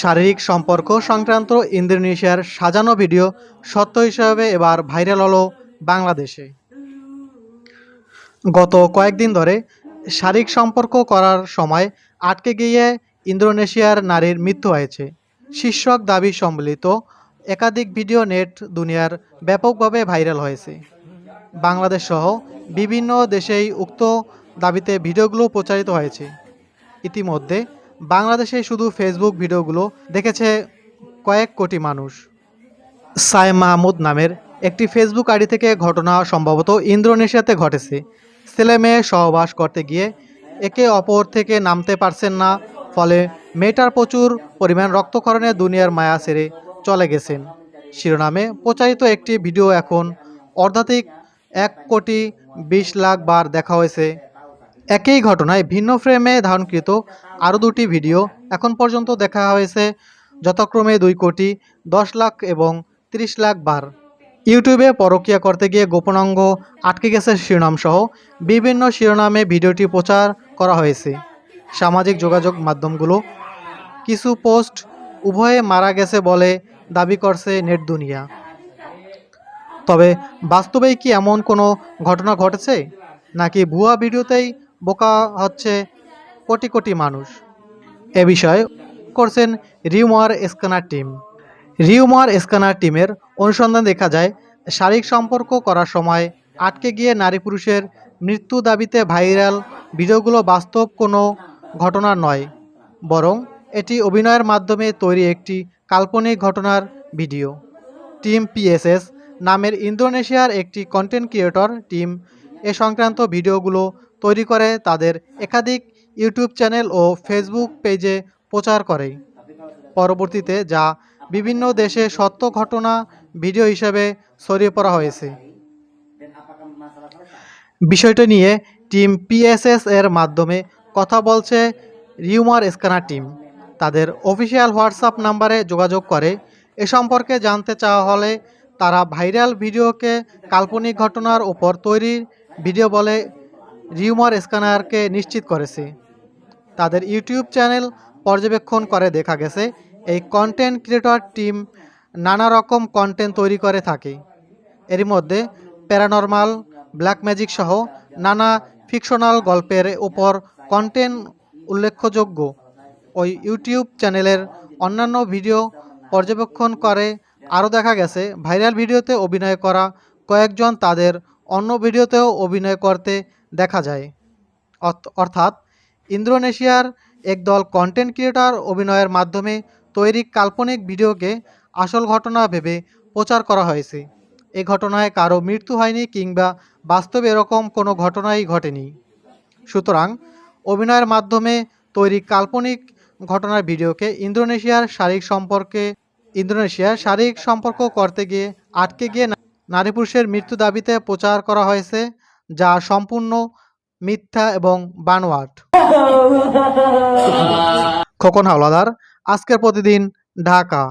শারীরিক সম্পর্ক সংক্রান্ত ইন্দোনেশিয়ার সাজানো ভিডিও সত্য হিসাবে এবার ভাইরাল হলো বাংলাদেশে। গত কয়েকদিন ধরে শারীরিক সম্পর্ক করার সময় আটকে গিয়ে ইন্দোনেশিয়ার নারীর মৃত্যু হয়েছে। শীর্ষক দাবি সম্বলিত একাধিক ভিডিও নেট দুনিয়ার ব্যাপকভাবে ভাইরাল হয়েছে। বাংলাদেশ সহ বিভিন্ন দেশেই উক্ত দাবিতে ভিডিওগুলো প্রচারিত হয়েছে। ইতিমধ্যে বাংলাদেশে শুধু ফেসবুক ভিডিওগুলো দেখেছে কয়েক কোটি মানুষ। সাইম মাহমুদ নামের একটি ফেসবুক আইডি থেকে ঘটনা সম্ভবত ইন্দোনেশিয়াতে ঘটেছে। ছেলে মেয়ে সহবাস করতে গিয়ে একে অপর থেকে নামতে পারছেন না, ফলে মেয়েটার প্রচুর পরিমাণ রক্তক্ষরণে দুনিয়ার মায়া ছেড়ে চলে গেছেন। শিরোনামে প্রচারিত একটি ভিডিও এখন অর্ধাধিক এক কোটি বিশ লাখ বার দেখা হয়েছে। একই ঘটনায় ভিন্ন ফ্রেমে ধারণকৃত আরও দুটি ভিডিও এখন পর্যন্ত দেখা হয়েছে, যথাক্রমে দুই কোটি দশ লাখ এবং তিরিশ লাখ বার। ইউটিউবে পরকিয়া করতে গিয়ে গোপনাঙ্গ আটকে গেছে শিরোনাম সহ বিভিন্ন শিরোনামে ভিডিওটি প্রচার করা হয়েছে। সামাজিক যোগাযোগ মাধ্যমগুলো কিছু পোস্ট উভয়ে মারা গেছে বলে দাবি করছে নেট দুনিয়া। তবে বাস্তবেই কি এমন কোনো ঘটনা ঘটেছে? নাকি ভুয়া ভিডিওতেই বোকা হচ্ছে কোটি কোটি মানুষ? এ বিষয়ে করছেন Rumor Scanner team. Rumor Scanner টিমের অনুসন্ধান দেখা যায়, শারীরিক সম্পর্ক করার সময় আটকে গিয়ে নারী পুরুষের মৃত্যু দাবিতে ভাইরাল ভিডিওগুলো বাস্তব কোনো ঘটনা নয়, বরং এটি অভিনয়ের মাধ্যমে তৈরি একটি কাল্পনিক ঘটনার ভিডিও। টিম পিএসএস নামের ইন্দোনেশিয়ার একটি কন্টেন্ট ক্রিয়েটর টিম এ সংক্রান্ত ভিডিওগুলো তৈরি করে তাদের একাধিক ইউটিউব চ্যানেল ও ফেসবুক পেজে প্রচার করে। পরবর্তীতে যা বিভিন্ন দেশে সত্য ঘটনা ভিডিও হিসেবে ছড়িয়ে পড়া হয়েছে? বিষয়টি নিয়ে টিম পিএসএস এর মাধ্যমে কথা বলছে রিউমার স্ক্যানার টিম। তাদের অফিসিয়াল হোয়াটসঅ্যাপ নাম্বারে যোগাযোগ করে। এ সম্পর্কে জানতে চাওয়া হলে তারা ভাইরাল ভিডিওকে কাল্পনিক ঘটনার ওপর তৈরি ভিডিও বলে রিউমার স্ক্যানারকে নিশ্চিত করেছে। তাদের ইউটিউব চ্যানেল পর্যবেক্ষণ করে দেখা গেছে, এই কন্টেন্ট ক্রিয়েটর টিম নানা রকম কন্টেন্ট তৈরি করে থাকে। এর মধ্যে প্যারানর্মাল ব্ল্যাক ম্যাজিক সহ নানা ফিকশনাল গল্পের উপর কন্টেন্ট উল্লেখযোগ্য। ওই ইউটিউব চ্যানেলের অন্যান্য ভিডিও পর্যবেক্ষণ করে। আরও দেখা গেছে, ভাইরাল ভিডিওতে অভিনয় করা কয়েকজন তাদের অন্য ভিডিওতেও অভিনয় করতে দেখা যায়। অর্থ- অর্থাৎ ইন্দোনেশিয়ার একদল কন্টেন্ট ক্রিয়েটর অভিনয়ের মাধ্যমে তৈরি কাল্পনিক ভিডিওকে আসল ঘটনা ভেবে প্রচার করা হয়েছে। এই ঘটনায় কারও মৃত্যু হয়নি কিংবা বাস্তবে এরকম কোনো ঘটনাই ঘটেনি। সুতরাং অভিনয়ের মাধ্যমে তৈরি কাল্পনিক ঘটনার ভিডিওকে ইন্দোনেশিয়ার শারীরিক সম্পর্কে ইন্দোনেশিয়ার শারীরিক সম্পর্ক করতে গিয়ে আটকে গিয়ে নারী পুরুষের মৃত্যু দাবিতে প্রচার করা হয়েছে, যা সম্পূর্ণ মিথ্যা এবং বানোয়াট। খোকন হাওলাদার, আজকের প্রতিদিন ঢাকা।